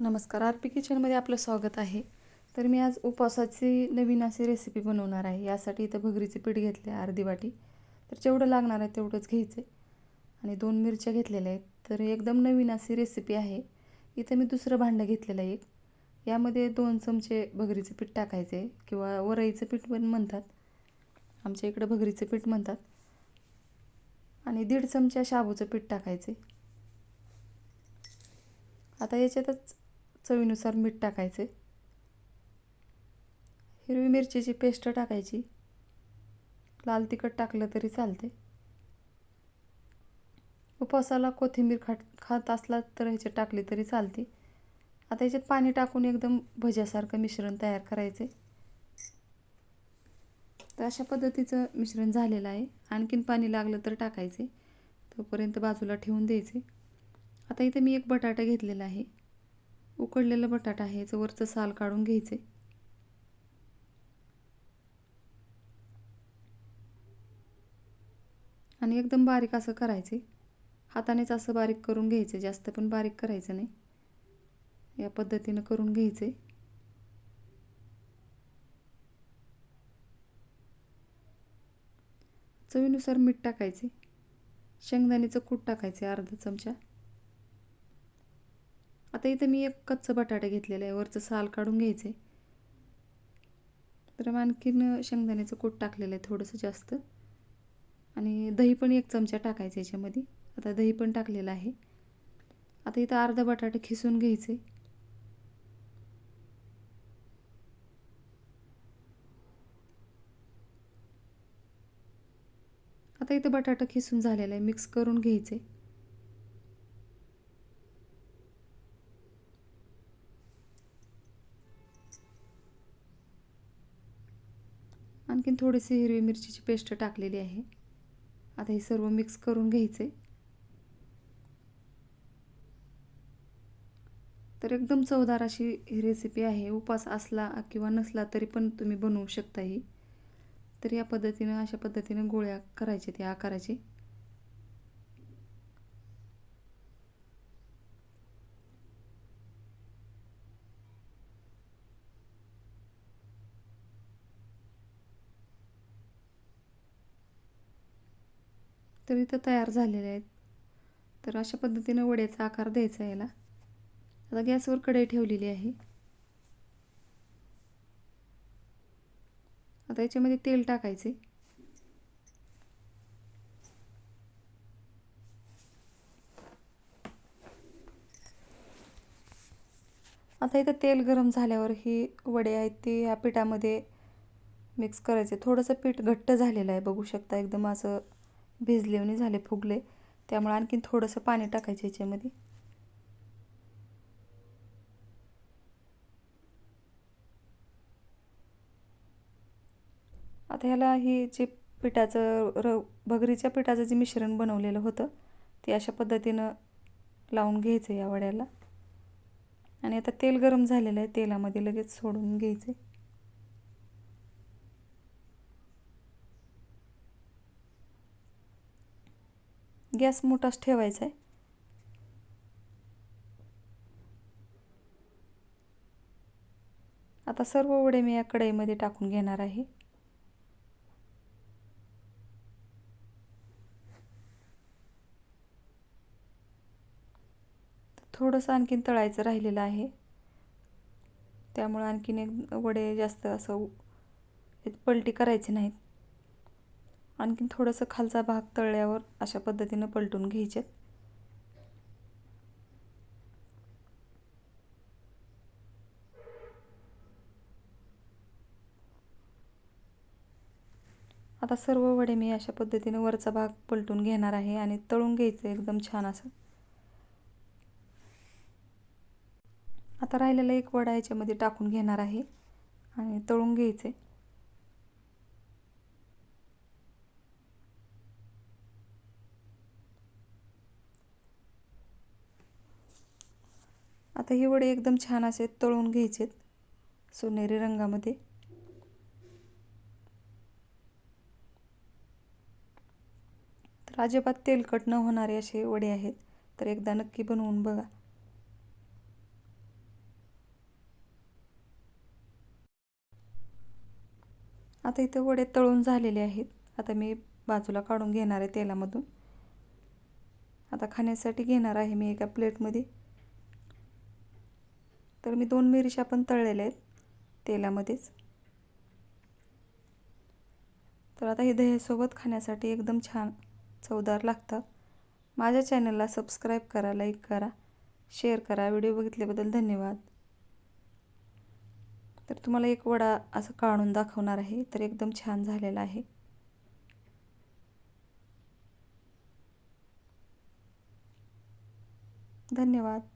नमस्कार. R P किचनमध्ये आपलं स्वागत आहे. तर मी आज उपवासाची नवीन अशी रेसिपी बनवणार आहे. यासाठी इथं भगरीचे पीठ घेतले आहे अर्धी वाटी. तर जेवढं लागणार आहे तेवढंच घ्यायचं आहे आणि दोन मिरच्या घेतलेल्या आहेत. तर एकदम नवीन अशी रेसिपी आहे. इथं मी दुसरं भांडं घेतलेलं आहे एक. यामध्ये दोन चमचे भगरीचे पीठ टाकायचे किंवा वरईचं पीठ पण म्हणतात. आमच्या इकडं भगरीचं पीठ म्हणतात. आणि दीड चमच्या शाबूचं पीठ टाकायचे आता याच्यातच चवीनुसार मीठ टाकायचे. हिरवी मिरचीची पेस्ट टाकायची. लाल तिखट टाकलं तरी चालते. उपवासाला कोथिंबीर खाट खात असला तर ह्याच्यात टाकली तरी चालते. आता याच्यात पाणी टाकून एकदम भज्यासारखं मिश्रण तयार करायचे. तर अशा पद्धतीचं मिश्रण झालेलं आहे. आणखीन पाणी लागलं तर टाकायचे. तोपर्यंत बाजूला ठेवून द्यायचे. आता इथे मी एक बटाटा घेतलेला आहे. उकडलेलं बटाटा आहे याचं वरचं साल काढून घ्यायचे. आणि एकदम बारीक असं करायचे. हातानेच असं बारीक करून घ्यायचं जास्त पण बारीक करायचं नाही. या पद्धतीनं करून घ्यायचे. चवीनुसार मीठ टाकायचे. शेंगदाण्याचं कूट टाकायचे अर्धा चमचा. आता इथं मी एक कच्चं बटाटा घेतलेलं आहे वरचं साल काढून घ्यायचं आहे तर मग आणखीन शेंगदाण्याचं कूट टाकलेलं आहे थोडंसं जास्त. आणि दही पण एक चमचा टाकायचं याच्यामध्ये. आता दही पण टाकलेलं आहे. आता इथं अर्धा बटाटा खिसून घ्यायचे आता इथं बटाटा खिसून झालेला आहे मिक्स करून घ्यायचे आणखीन थोडीशी हिरवी मिरचीची पेस्ट टाकलेली आहे. आता हे सर्व मिक्स करून घ्यायचे. तर एकदम चवदार अशी ही रेसिपी आहे. उपास असला किंवा नसला तरी पण तुम्ही बनवू शकता ही. तर या पद्धतीनं अशा पद्धतीनं गोळ्या करायचे त्या आकाराचे. तर इथं तयार झालेले आहेत. तर अशा पद्धतीनं वड्याचा आकार द्यायचा याला. आता गॅसवर कढई ठेवलेली आहे. आता याच्यामध्ये तेल टाकायचे. आता इथं तेल गरम झाल्यावर ही वडे आहेत ती ह्या पिठामध्ये मिक्स करायचे. थोडंसं पीठ घट्ट झालेलं आहे. बघू शकता एकदम असं भिजलेवणी झाले फुगले. त्यामुळे आणखीन थोडंसं पाणी टाकायचं याच्यामध्ये. आता ह्याला हे जे पिठाचं र भगरीच्या पिठाचं जे मिश्रण बनवलेलं होतं ते अशा पद्धतीनं लावून घ्यायचं या वड्याला. आणि आता तेल गरम झालेलं आहे तेलामध्ये लगेच सोडून घ्यायचे गॅस मोठाच ठेवायचा आहे. आता सर्व वडे मी या कढईमध्ये टाकून घेणार आहे. थोडंसं आणखीन तळायचं राहिलेलं आहे. त्यामुळं आणखीन एक वडे जास्त असं पलटी करायचे नाहीत. आणखीन थोडंसं खालचा भाग तळल्यावर अशा पद्धतीनं पलटून घ्यायचे. आता सर्व वडे मी अशा पद्धतीने वरचा भाग पलटून घेणार आहे आणि तळून घ्यायचं एकदम छान असं. आता राहिलेला एक वडा याच्यामध्ये टाकून घेणार आहे आणि तळून घ्यायचे. आता ही वडे एकदम छान असे तळून घ्यायचेत सोनेरी रंगामध्ये. तर अजिबात तेलकट न होणारे असे वडे आहेत. तर एकदा नक्की बनवून बघा. आता इथे वडे तळून झालेले आहेत. आता मी बाजूला काढून घेणार आहे तेलामधून. आता खाण्यासाठी घेणार आहे मी एका प्लेटमध्ये. तर मी दोन मिरच्या पण तळलेल्या आहेत तेलामध्येच. तर आता हे दह्यासोबत खाण्यासाठी एकदम छान चवदार लागतात माझ्या चॅनलला सबस्क्राईब करा लाईक करा शेअर करा. व्हिडिओ बघितल्याबद्दल धन्यवाद. तर तुम्हाला एक वडा असं काढून दाखवणार आहे तर एकदम छान झालेला आहे. धन्यवाद.